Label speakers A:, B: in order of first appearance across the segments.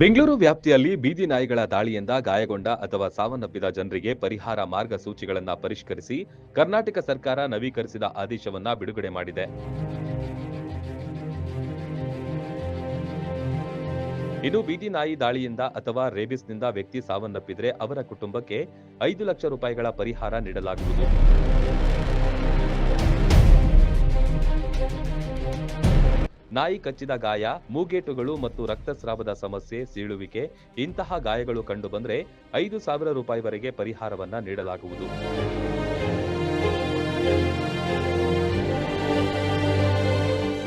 A: ಬೆಂಗಳೂರು ವ್ಯಾಪ್ತಿಯಲ್ಲಿ ಬೀದಿ ನಾಯಿಗಳ ದಾಳಿಯಿಂದ ಗಾಯಗೊಂಡ ಅಥವಾ ಸಾವನ್ನಪ್ಪಿದ ಜನರಿಗೆ ಪರಿಹಾರ ಮಾರ್ಗಸೂಚಿಗಳನ್ನು ಪರಿಷ್ಕರಿಸಿ ಕರ್ನಾಟಕ ಸರ್ಕಾರ ನವೀಕರಿಸಿದ ಆದೇಶವನ್ನು ಬಿಡುಗಡೆ ಮಾಡಿದೆ. ಇನ್ನು ಬೀದಿ ನಾಯಿ ದಾಳಿಯಿಂದ ಅಥವಾ ರೇಬಿಸ್ನಿಂದ ವ್ಯಕ್ತಿ ಸಾವನ್ನಪ್ಪಿದ್ರೆ ಅವರ ಕುಟುಂಬಕ್ಕೆ ಐದು ಲಕ್ಷ ರೂಪಾಯಿಗಳ ಪರಿಹಾರ ನೀಡಲಾಗುವುದು. ನಾಯಿ ಕಚ್ಚಿದ ಗಾಯ, ಮೂಗೇಟುಗಳು ಮತ್ತು ರಕ್ತಸ್ರಾವದ ಸಮಸ್ಯೆ, ಸೀಳುವಿಕೆ ಇಂತಹ ಗಾಯಗಳು ಕಂಡುಬಂದರೆ ಐದು ಸಾವಿರ ರೂಪಾಯಿವರೆಗೆ ಪರಿಹಾರವನ್ನ ನೀಡಲಾಗುವುದು.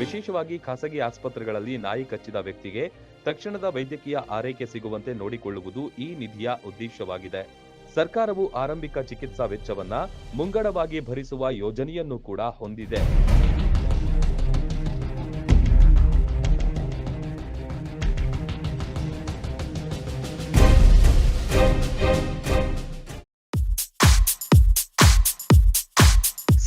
A: ವಿಶೇಷವಾಗಿ ಖಾಸಗಿ ಆಸ್ಪತ್ರೆಗಳಲ್ಲಿ ನಾಯಿ ಕಚ್ಚಿದ ವ್ಯಕ್ತಿಗೆ ತಕ್ಷಣದ ವೈದ್ಯಕೀಯ ಆರೈಕೆ ಸಿಗುವಂತೆ ನೋಡಿಕೊಳ್ಳುವುದು ಈ ನಿಧಿಯ ಉದ್ದೇಶವಾಗಿದೆ. ಸರ್ಕಾರವು ಆರಂಭಿಕ ಚಿಕಿತ್ಸಾ ವೆಚ್ಚವನ್ನ ಮುಂಗಡವಾಗಿ ಭರಿಸುವ ಯೋಜನೆಯನ್ನು ಕೂಡ ಹೊಂದಿದೆ.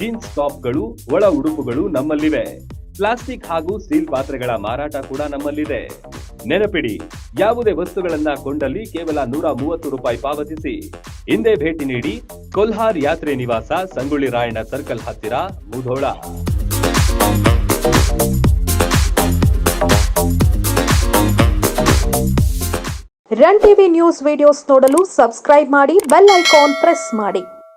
A: jeans ಟಾಪ್ಗಳು, ಒಳ ಉಡುಪುಗಳು ನಮ್ಮಲ್ಲಿವೆ. ಪ್ಲಾಸ್ಟಿಕ್ ಹಾಗೂ ಸ್ಟೀಲ್ ಪಾತ್ರೆಗಳ ಮಾರಾಟ ಕೂಡ ನಮ್ಮಲ್ಲಿದೆ. ನೆನಪಿಡಿ, ಯಾವುದೇ ವಸ್ತುಗಳನ್ನ ಕೊಂಡಲ್ಲಿ ಕೇವಲ ನೂರ ಮೂವತ್ತು ರೂಪಾಯಿ ಪಾವತಿಸಿ. ಹಿಂದೆ ಭೇಟಿ ನೀಡಿ, ಕೊಲ್ಹಾರ್ ಯಾತ್ರೆ ನಿವಾಸ, ಸಂಗೊಳ್ಳಿ ರಾಯಣ್ಣ ಸರ್ಕಲ್ ಹತ್ತಿರ, Mudhol.
B: Run TV news videos ನೋಡಲು ಸಬ್ಸ್ಕ್ರೈಬ್ ಮಾಡಿ, ಬೆಲ್ ಐಕಾನ್ ಪ್ರೆಸ್ ಮಾಡಿ.